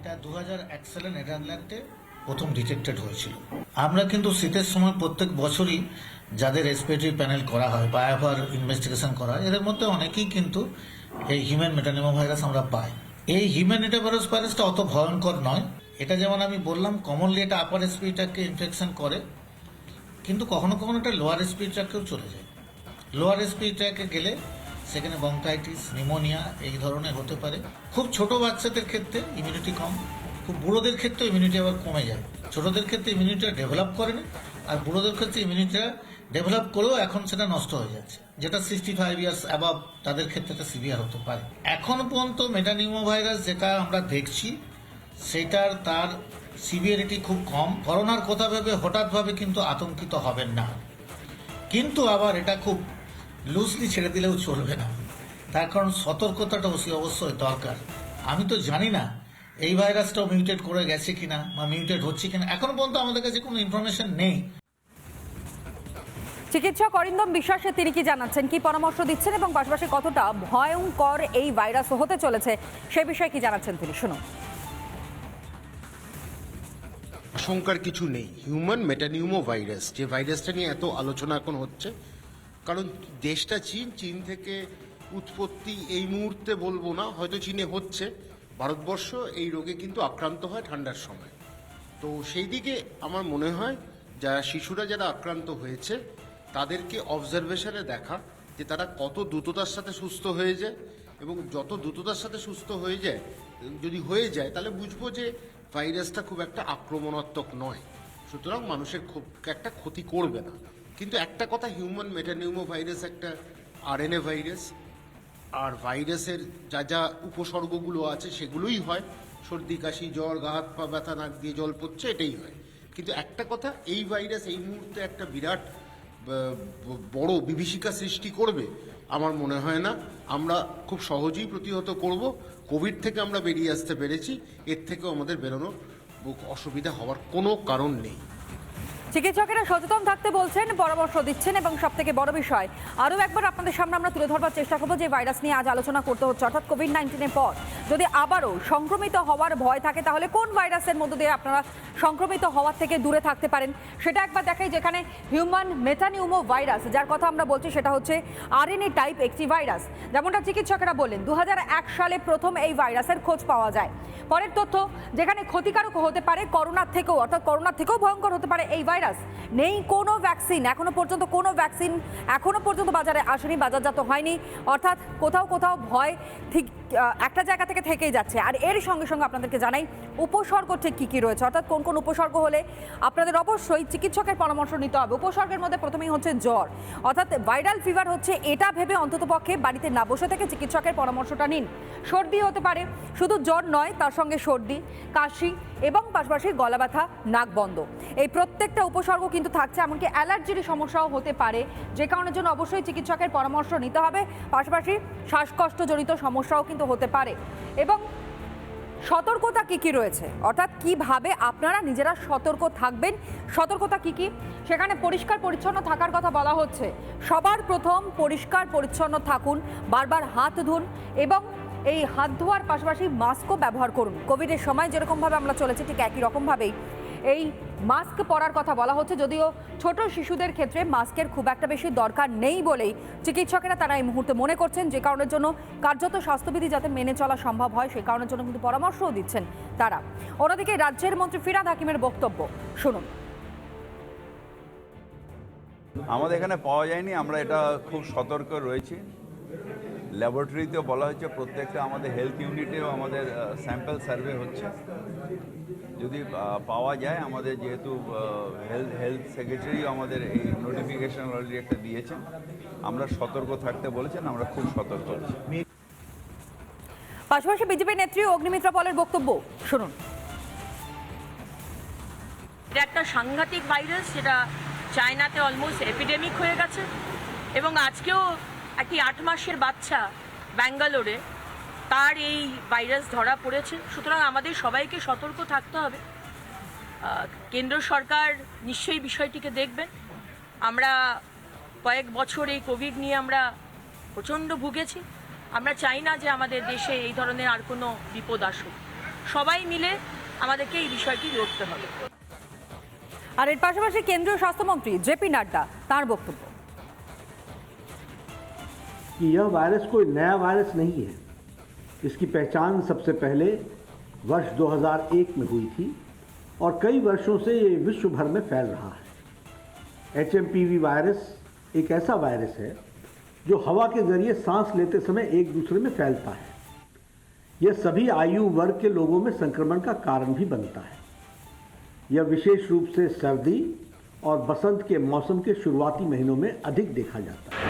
এটা দু সালে নেদারল্যান্ডে প্রথম ডিটেক্টেড হয়েছিল। আমরা কিন্তু শীতের সময় প্রত্যেক বছরই যাদের রেসপিরেটরি প্যানেল করা হয় বায়োভার ইনভেস্টিগেশন করা হয়, এদের মধ্যে অনেকেই কিন্তু এই হিউম্যান মেটানিমো ভাইরাস আমরা পাই। এই হিউম্যান মেটাভাইরাস ভাইরাসটা অত ভয়ঙ্কর নয়। এটা যেমন আমি বললাম কমনলি এটা আপার রেসপিরেটারকে ইনফেকশন করে, কিন্তু কখনো কখনো এটা লোয়ার রেসপিরেটারকেও চলে যায়। লোয়ার রেসপিরেটারকে গেলে সেখানে বঙ্কাইটিস নিউমোনিয়া এই ধরনের হতে পারে। খুব ছোট বাচ্চাদের ক্ষেত্রে ইমিউনিটি কম, খুব বুড়োদের ক্ষেত্রে ইমিউনিটি আবার কমে যায়। ছোটদের ক্ষেত্রে ইমিউনিটিটা ডেভেলপ করে না, আর বুড়োদের ক্ষেত্রে ইমিউনিটিটা ডেভেলপ করেও এখন সেটা নষ্ট হয়ে যাচ্ছে। যেটা সিক্সটি ফাইভ ইয়ার্স অ্যাবাভ তাদের ক্ষেত্রে এটা সিভিয়ার হতে পারে। এখন পর্যন্ত মেটানিউমো ভাইরাস যেটা আমরা দেখছি, সেটার তার সিভিয়ারিটি খুব কম। করোনার কথা ভেবে হঠাৎভাবে কিন্তু আতঙ্কিত হবেন না। কিন্তু আবার এটা খুব লুজলি ছেড়ে দিলেও চলবে না। তার কারণ সতর্কতাটা অবশ্যই অবশ্যই দরকার। আমি তো জানি না এই ভাইরাসটাও মিউটেট করে গেছে কিনা বা মিউটেট হচ্ছে কিনা। এখন পর্যন্ত আমাদের কাছে কোনো ইনফরমেশন নেই। চিকিৎসক অরিন্দম বিশ্বাসে তিনি কি জানাচ্ছেন কি পরামর্শ দিচ্ছেন এবং পাশাপাশি কতটা ভয়ঙ্কর এই ভাইরাস হতে চলেছে সে বিষয়ে কি জানাচ্ছেন তিনি? শুনুন। আশঙ্কার কিছু নেই। হিউম্যান মেটানিউমো ভাইরাস যে ভাইরাসটা নিয়ে এত আলোচনা এখন হচ্ছে কারণ দেশটা চীন চীন থেকে উৎপত্তি এই মুহূর্তে বলব না, হয়তো চীনে হচ্ছে। ভারতবর্ষ এই রোগে কিন্তু আক্রান্ত হয় ঠান্ডার সময়। তো সেই দিকে আমার মনে হয় যারা শিশুরা যারা আক্রান্ত হয়েছে, তাদেরকে অবজারভেশনে দেখা যে তারা কত দ্রুততার সাথে সুস্থ হয়ে যায় এবং যত দ্রুততার সাথে সুস্থ হয়ে যায়, যদি হয়ে যায়, তাহলে বুঝব যে ভাইরাসটা খুব একটা আক্রমণাত্মক নয়। সুতরাং মানুষের খুব একটা ক্ষতি করবে না। কিন্তু একটা কথা হিউম্যান মেটানিউমো ভাইরাস একটা আরএনএ ভাইরাস আর ভাইরাসের যা যা উপসর্গগুলো আছে সেগুলোই হয়। সর্দি, কাশি, জ্বর, গা, হাত, পা, ব্যথা, নাক দিয়ে জল পড়ছে, এটাই হয়। কিন্তু একটা কথা, এই ভাইরাস এই মুহূর্তে একটা বিরাট বড় বিভীষিকা সৃষ্টি করবে, আমার মনে হয় না। আমরা খুব সহজেই প্রতিহত করব। কোভিড থেকে আমরা বেরিয়ে আসতে পেরেছি। এর থেকেও আমাদের বেরোনোর অসুবিধা হওয়ার কোনো কারণ নেই। চিকিৎসকেরা সচেতন থাকতে বলছেন, পরামর্শ দিচ্ছেন এবং সব থেকে বড় বিষয়, আরও একবার আপনাদের সামনে আমরা তুলে ধরবার চেষ্টা করব যে ভাইরাস নিয়ে আজ আলোচনা করতে হচ্ছে। অর্থাৎ কোভিড নাইন্টিনের পর যদি আবারও সংক্রমিত হওয়ার ভয় থাকে, তাহলে কোন ভাইরাসের মধ্য দিয়ে আপনারা সংক্রমিত হওয়ার থেকে দূরে থাকতে পারেন? সেটা একবার দেখাই যেখানে হিউম্যান মেটানিউমো ভাইরাস যার কথা আমরা বলছি সেটা হচ্ছে আরএনএ টাইপ একটি ভাইরাস। যেমনটা চিকিৎসকেরা বললেন দু হাজার এক সালে প্রথম এই ভাইরাসের খোঁজ পাওয়া যায়। পরের তথ্য, যেখানে ক্ষতিকারক হতে পারে করোনার থেকেও, অর্থাৎ করোনার থেকেও ভয়ঙ্কর হতে পারে এই ভাইরাস। নেই কোনো ভ্যাকসিন এখনও পর্যন্ত কোনো ভ্যাকসিন এখনও পর্যন্ত বাজারে আসেনি, বাজারজাত হয়নি। অর্থাৎ কোথাও কোথাও ভয় ঠিক একটা জায়গা থেকে থেকেই যাচ্ছে। আর এর সঙ্গে সঙ্গে আপনাদেরকে জানাই, উপসর্গ ঠিক কী কী রয়েছে? অর্থাৎ কোন কোন উপসর্গ হলে আপনাদের অবশ্যই চিকিৎসকের পরামর্শ নিতে হবে। উপসর্গের মধ্যে প্রথমেই হচ্ছে জ্বর। অর্থাৎ ভাইরাল ফিভার হচ্ছে এটা ভেবে অন্ততপক্ষে বাড়িতে না বসে থেকে চিকিৎসকের পরামর্শটা নিন। সর্দি হতে পারে, শুধু জ্বর নয়, তার সঙ্গে সর্দি, কাশি এবং পাশাপাশি গলা ব্যথা নাক বন্ধ। এই প্রত্যেকটা উপসর্গ কিন্তু থাকছে, এমনকি অ্যালার্জির সমস্যাও হতে পারে। যে কারণের জন্য অবশ্যই চিকিৎসকের পরামর্শ নিতে হবে। পাশাপাশি শ্বাসকষ্টজনিত সমস্যাও কিন্তু হতে পারে। এবং সতর্কতা কি কি রয়েছে? অর্থাৎ কীভাবে আপনারা নিজেরা সতর্ক থাকবেন? সতর্কতা কি কি? সেখানে পরিষ্কার পরিচ্ছন্ন থাকার কথা বলা হচ্ছে। সবার প্রথম পরিষ্কার পরিচ্ছন্ন থাকুন, বারবার হাত ধুন এবং এই হাত ধোয়ার পাশাপাশি মাস্কও ব্যবহার করুন। কোভিডের সময় যেরকমভাবে আমরা চলেছি ঠিক একই রকমভাবেই। এই মাস্ক পরার কথা বলা হচ্ছে, যদিও ছোট শিশুদের ক্ষেত্রে মাস্কের খুব একটা বেশি দরকার নেই বলেই চিকিৎসকেরা তারা এই মুহূর্তে মনে করছেন, যে কারণের জন্য কার্যত স্বাস্থ্যবিধি যাতে মেনে চলা সম্ভব হয়, সেই কারণের জন্য কিন্তু পরামর্শও দিচ্ছেন তারা। অন্যদিকে রাজ্যের মন্ত্রী ফিরাদ হাকিমের বক্তব্য, শুনুন। আমাদের এখানে পাওয়া যায়নি, আমরা এটা খুব সতর্ক রয়েছি। ল্যাবরেটরিতেও বলা হচ্ছে প্রত্যেকটা আমাদের হেলথ ইউনিটেও আমাদের স্যাম্পল সার্ভে হচ্ছে। যদি পাওয়া যায় আমাদের যেহেতু হেলথ হেলথ সেক্রেটারিও আমাদের এই নোটিফিকেশন অলরেডি একটা দিয়েছেন। আমরা সতর্ক থাকতে বলেছেন আমরা খুব সতর্ক আছি। পাশাপাশি বিজেপি নেত্রী অগ্নিমিত্রা পলের বক্তব্য শুনুন। এটা একটা সাংঘাতিক ভাইরাস যেটা চায়নাতে অলমোস্ট এপিডেমিক হয়ে গেছে। এবং আজকেও একটি আট মাসের বাচ্চা ব্যাঙ্গালোরে, তার এই ভাইরাস ধরা পড়েছে। সুতরাং আমাদের সবাইকে সতর্ক থাকতে হবে। কেন্দ্র সরকার নিশ্চয়ই বিষয়টিকে দেখবেন আমরা কয়েক বছর এই কোভিড নিয়ে আমরা প্রচণ্ড ভুগেছি। আমরা চাই না যে আমাদের দেশে এই ধরনের আর কোনো বিপদ আসুক। সবাই মিলে আমাদেরকে এই বিষয়টি লড়তে হবে। আর এর পাশাপাশি কেন্দ্রীয় স্বাস্থ্যমন্ত্রী জেপি নাড্ডা তার বক্তব্য। कि यह वायरस कोई नया वायरस नहीं है। इसकी पहचान सबसे पहले वर्ष 2001 में हुई थी और कई वर्षों से ये विश्व भर में फैल रहा है। एचएमपीवी वायरस एक ऐसा वायरस है जो हवा के ज़रिए सांस लेते समय एक दूसरे में फैलता है। यह सभी आयु वर्ग के लोगों में संक्रमण का कारण भी बनता है। यह विशेष रूप से सर्दी और बसंत के मौसम के शुरुआती महीनों में अधिक देखा जाता है।